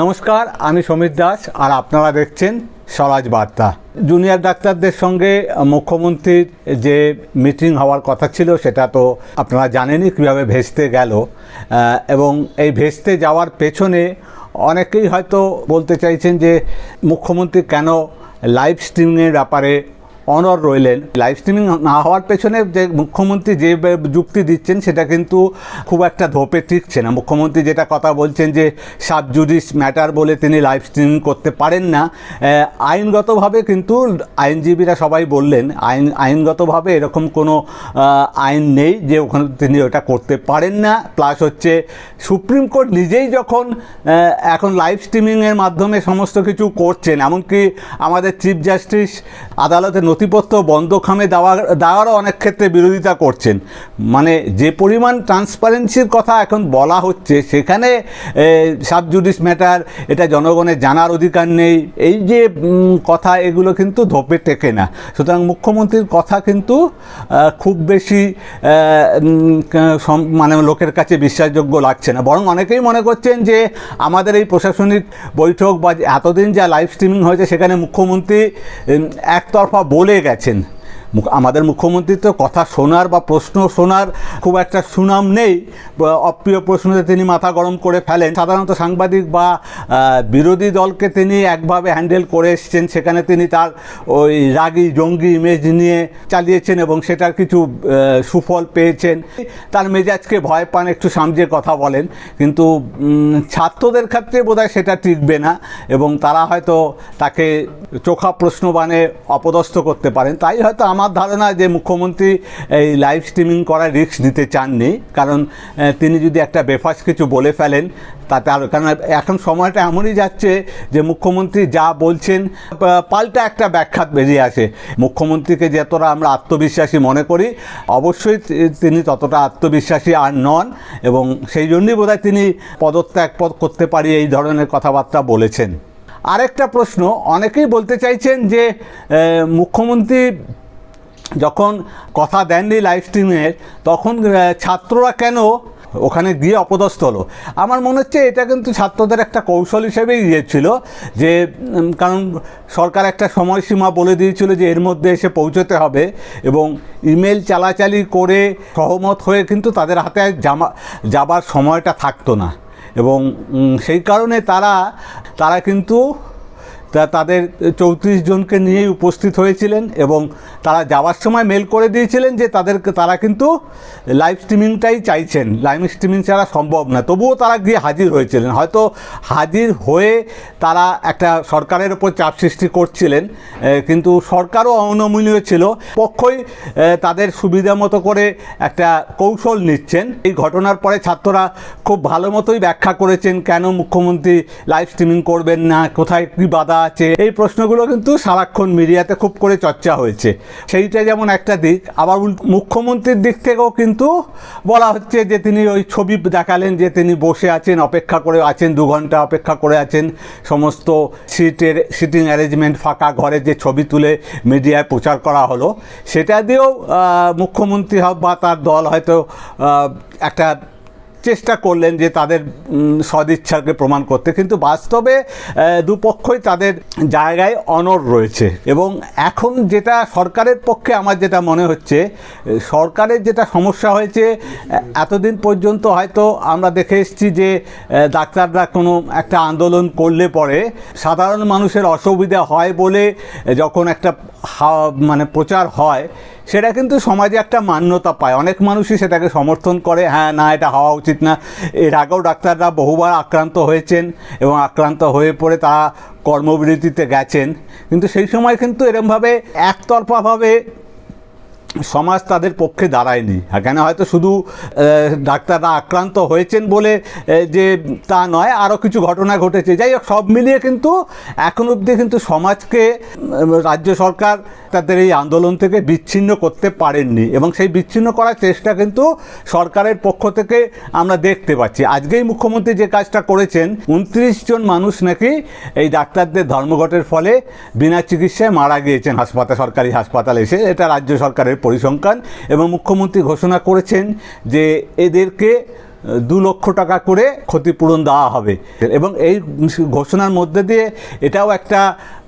নমস্কার, আমি সমীর দাস আর আপনারা দেখছেন স্বরাজ বার্তা। জুনিয়র ডাক্তারদের সঙ্গে মুখ্যমন্ত্রীর যে মিটিং হওয়ার কথা ছিল সেটা তো আপনারা জানেনই কীভাবে ভেস্তে গেল। এবং এই ভেস্তে যাওয়ার পেছনে অনেকেই হয়তো বলতে চাইছেন যে মুখ্যমন্ত্রী কেন লাইভ স্ট্রিমিংয়ের ব্যাপারে অনর রইলেন। লাইভ স্ট্রিমিং না হওয়ার পেছনে যে মুখ্যমন্ত্রী যে যুক্তি দিচ্ছেন, সেটা কিন্তু খুব একটা ধোপে টিকছে না। মুখ্যমন্ত্রী যেটা কথা বলছেন যে সাব জুডিস ম্যাটার বলে তিনি লাইভ স্ট্রিমিং করতে পারেন না। আইনগতভাবে কিন্তু আইনজীবীরা সবাই বললেন, আইন, আইনগতভাবে এরকম কোনো আইন নেই যে ওখানে তিনি ওটা করতে পারেন না। প্লাস হচ্ছে সুপ্রিম কোর্ট নিজেই যখন এখন লাইভ স্ট্রিমিংয়ের মাধ্যমে সমস্ত কিছু করছেন, এমনকি আমাদের চিফ জাস্টিস আদালতের নথিপত্র বন্ধ খামে দেওয়ার দেওয়ারও অনেক ক্ষেত্রে বিরোধিতা করছেন। মানে যে পরিমাণ ট্রান্সপারেন্সির কথা এখন বলা হচ্ছে, সেখানে সাব জুডিস ম্যাটার এটা জনগণের জানার অধিকার নেই। এই যে কথা, এগুলো কিন্তু ধোপে টেকে না। সুতরাং মুখ্যমন্ত্রীর কথা কিন্তু খুব বেশি মানে লোকের কাছে বিশ্বাসযোগ্য লাগছে না। বরং অনেকেই মনে করছেন যে, আমাদের এই প্রশাসনিক বৈঠক বা এতদিন যা লাইভ স্ট্রিমিং হয়েছে, সেখানে মুখ্যমন্ত্রী একতরফা বলে গেছেন। মুখ- আমাদের মুখ্যমন্ত্রী তো কথা শোনার বা প্রশ্ন শোনার খুব একটা সুনাম নেই। অপ্রিয় প্রশ্নতে তিনি মাথা গরম করে ফেলেন। সাধারণত সাংবাদিক বা বিরোধী দলকে তিনি একভাবে হ্যান্ডেল করে এসছেন। সেখানে তিনি তার ওই রাগী, জঙ্গি ইমেজ নিয়ে চালিয়েছেন এবং সেটার কিছু সুফল পেয়েছেন। তার মেজাজকে ভয় পান, একটু সামজে কথা বলেন। কিন্তু ছাত্রদের ক্ষেত্রে বোধহয় সেটা টিকবে না এবং তারা হয়তো তাকে চোখা প্রশ্ন বানে অপদস্থ করতে পারেন। তাই হয়তো আমার ধারণা যে মুখ্যমন্ত্রী এই লাইভ স্ট্রিমিং করার রিস্ক নিতে চাননি। কারণ তিনি যদি একটা বেফাস কিছু বলে ফেলেন, তাতে আরও কারণ এখন সময়টা এমনই যাচ্ছে যে মুখ্যমন্ত্রী যা বলছেন পাল্টা একটা ব্যাখ্যাত বেরিয়ে আসে। মুখ্যমন্ত্রীকে যতটা আমরা আত্মবিশ্বাসী মনে করি, অবশ্যই তিনি ততটা আত্মবিশ্বাসী আর নন এবং সেই জন্যই বোধহয় তিনি পদত্যাগ পদ করতে পারি এই ধরনের কথাবার্তা বলেছেন। আরেকটা প্রশ্ন, অনেকেই বলতে চাইছেন যে মুখ্যমন্ত্রী যখন কথা দেননি লাইভ স্ট্রিমের তখন ছাত্ররা কেন ওখানে গিয়ে অপদস্থ হলো? আমার মনে হচ্ছে এটা কিন্তু ছাত্রদের একটা কৌশল হিসেবেই গিয়েছিল, যে কারণ সরকার একটা সময়সীমা বলে দিয়েছিল যে এর মধ্যে এসে পৌঁছতে হবে এবং ইমেল চালাচালি করে সহমত হয়ে কিন্তু তাদের হাতে জামা, যাবার সময়টা থাকতো না। এবং সেই কারণে তারা তারা কিন্তু তা তাদের চৌত্রিশ জনকে নিয়েই উপস্থিত হয়েছিলেন এবং তারা যাওয়ার সময় মেল করে দিয়েছিলেন যে তাদেরকে তারা কিন্তু লাইভ স্ট্রিমিংটাই চাইছেন। লাইভ স্ট্রিমিং ছাড়া সম্ভব না। তবুও তারা গিয়ে হাজির হয়েছিলেন। হয়তো হাজির হয়ে তারা একটা সরকারের ওপর চাপ সৃষ্টি করছিলেন। কিন্তু সরকারও অনমনীয় ছিল। পক্ষই তাদের সুবিধা মতো করে একটা কৌশল নিচ্ছেন। এই ঘটনার পরে ছাত্ররা খুব ভালো মতোই ব্যাখ্যা করেছেন কেন মুখ্যমন্ত্রী লাইভ স্ট্রিমিং করবেন না, কোথায় কী বাধা আছে। এই প্রশ্নগুলো কিন্তু সারাক্ষণ মিডিয়াতে খুব করে চর্চা হয়েছে। সেইটা যেমন একটা দিক, আবার মুখ্যমন্ত্রীর দিক থেকেও কিন্তু বলা হচ্ছে যে তিনি ওই ছবি দেখালেন যে তিনি বসে আছেন, অপেক্ষা করে আছেন, দু ঘণ্টা অপেক্ষা করে আছেন। সমস্ত সিটের সিটিং অ্যারেঞ্জমেন্ট ফাঁকা, ঘরে যে ছবি তুলে মিডিয়ায় প্রচার করা হলো, সেটা দিয়েও মুখ্যমন্ত্রী হোক বা তার দল হয়তো একটা চেষ্টা করলেন যে তাদের সদিচ্ছাকে প্রমাণ করতে। কিন্তু বাস্তবে দুপক্ষই তাদের জায়গায় অনর রয়েছে। এবং এখন যেটা সরকারের পক্ষে আমার যেটা মনে হচ্ছে সরকারের যেটা সমস্যা হয়েছে এতদিন পর্যন্ত হয়তো আমরা দেখে এসেছি যে ডাক্তাররা কোনো একটা আন্দোলন করলে পরে সাধারণ মানুষের অসুবিধা হয় বলে যখন একটা মানে প্রচার হয় সেটা কিন্তু সমাজে একটা মান্যতা পায়। অনেক মানুষই সেটাকে সমর্থন করে হ্যাঁ না, এটা হওয়া উচিত না। এর আগেও ডাক্তাররা বহুবার আক্রান্ত হয়েছেন এবং আক্রান্ত হয়ে পড়ে তারা কর্মবিরতিতে গেছেন। কিন্তু সেই সময় কিন্তু এরমভাবে একতরফাভাবে সমাজ তাদের পক্ষে দাঁড়ায়নি। কেন হয়তো শুধু ডাক্তাররা আক্রান্ত হয়েছেন বলে যে তা নয় আরও কিছু ঘটনা ঘটেছে। যাই হোক, সব মিলিয়ে কিন্তু এখন অবধি কিন্তু সমাজকে রাজ্য সরকার তাদের এই আন্দোলন থেকে বিচ্ছিন্ন করতে পারেননি। এবং সেই বিচ্ছিন্ন করার চেষ্টা কিন্তু সরকারের পক্ষ থেকে আমরা দেখতে পাচ্ছি। আজকেই মুখ্যমন্ত্রী যে কাজটা করেছেন, উনত্রিশ জন মানুষ নাকি এই ডাক্তারদের ধর্মঘটের ফলে বিনা চিকিৎসায় মারা গিয়েছেন হাসপাতাল, সরকারি হাসপাতালে এসে। এটা রাজ্য সরকারের পরিসংখ্যান এবং মুখ্যমন্ত্রী ঘোষণা করেছেন যে এদেরকে দু লক্ষ টাকা করে ক্ষতিপূরণ দেওয়া হবে। এবং এই ঘোষণার মধ্যে দিয়ে এটাও একটা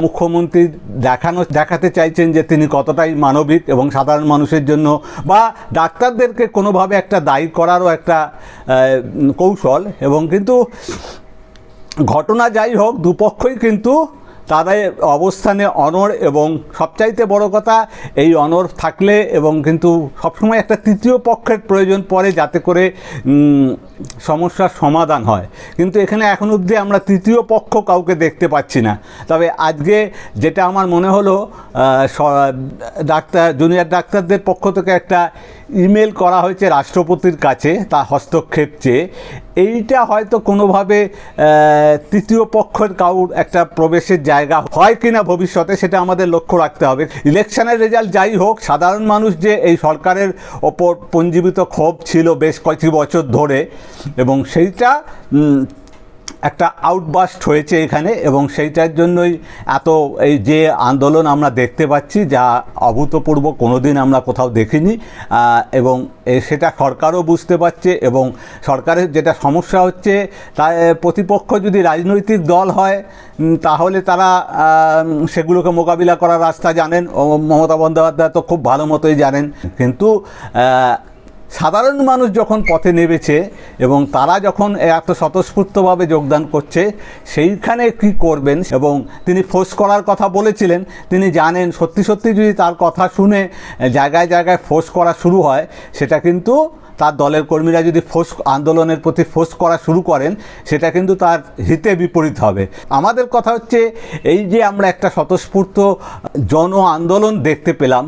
মুখ্যমন্ত্রী দেখানো, দেখাতে চাইছেন যে তিনি কতটাই মানবিক এবং সাধারণ মানুষের জন্য বা ডাক্তারদেরকে কোনোভাবে একটা দায়ী করারও একটা কৌশল। এবং কিন্তু ঘটনা যাই হোক, দুপক্ষই কিন্তু তাদের অবস্থানে অনর এবং সবচাইতে বড় কথা, এই অনর থাকলে এবং কিন্তু সবসময় একটা তৃতীয় পক্ষের প্রয়োজন পড়ে যাতে করে সমস্যার সমাধান হয়। কিন্তু এখানে এখন অবধি আমরা তৃতীয় পক্ষ কাউকে দেখতে পাচ্ছি না। তবে আজকে যেটা আমার মনে হলো ডাক্তার, জুনিয়র ডাক্তারদের পক্ষ থেকে একটা ইমেল করা হয়েছে রাষ্ট্রপতির কাছে, তা হস্তক্ষেপ চেয়ে। এইটা হয়তো কোনোভাবে তৃতীয় পক্ষের কাউর একটা প্রবেশের জায়গা হয় কিনা ভবিষ্যতে সেটা আমাদের লক্ষ্য রাখতে হবে। ইলেকশনের রেজাল্ট যাই হোক, সাধারণ মানুষ যে এই সরকারের ওপর পঞ্জীবিত ক্ষোভ ছিল বেশ কয়েকটি বছর ধরে, এবং সেইটা একটা আউটবাস্ট হয়েছে এখানে এবং সেইটার জন্যই এত এই যে আন্দোলন আমরা দেখতে পাচ্ছি যা অভূতপূর্ব, কোনোদিন আমরা কোথাও দেখিনি এবং সেটা সরকারও বুঝতে পারছে এবং সরকারের যেটা সমস্যা হচ্ছে, তা প্রতিপক্ষ যদি রাজনৈতিক দল হয় তাহলে তারা সেগুলোকে মোকাবিলা করার রাস্তা জানেন। মমতা বন্দ্যোপাধ্যায় তো খুব ভালো মতোই জানেন। কিন্তু সাধারণ মানুষ যখন পথে নেমেছে এবং তারা যখন এত স্বতঃস্ফূর্তভাবে যোগদান করছে, সেইখানে কি করবেন? এবং তিনি ফোর্স করার কথা বলেছিলেন, তিনি জানেন, সত্যি সত্যি যদি তার কথা শুনে জায়গায় জায়গায় ফোর্স করা শুরু হয়, সেটা কিন্তু তার দলের কর্মীরা যদি ফোর্স আন্দোলনের প্রতি ফোর্স করা শুরু করেন, সেটা কিন্তু তার হিতে বিপরীত হবে। আমাদের কথা হচ্ছে, এই যে আমরা একটা স্বতঃস্ফূর্ত জন আন্দোলন দেখতে পেলাম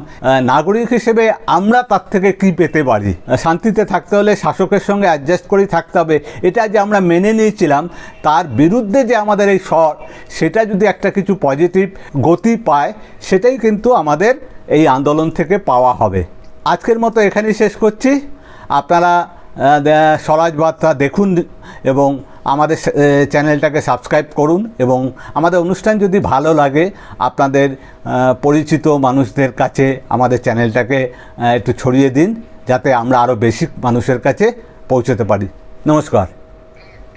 নাগরিক হিসেবে আমরা তার থেকে কি পেতে পারি? শান্তিতে থাকতে হলে শাসকের সঙ্গে অ্যাডজাস্ট করেই থাকতে হবে। এটা যে আমরা মেনে নিয়েছিলাম, তার বিরুদ্ধে যে আমাদের এই স্বর সেটা যদি একটা কিছু পজিটিভ গতি পায়, সেটাই কিন্তু আমাদের এই আন্দোলন থেকে পাওয়া হবে। আজকের মতো এখানেই শেষ করছি। আপনারা স্বরাজ বার্তা দেখুন এবং আমাদের চ্যানেলটাকে সাবস্ক্রাইব করুন এবং আমাদের অনুষ্ঠান যদি ভালো লাগে, আপনাদের পরিচিত মানুষদের কাছে আমাদের চ্যানেলটাকে একটু ছড়িয়ে দিন, যাতে আমরা আরও বেশি মানুষের কাছে পৌঁছতে পারি। নমস্কার।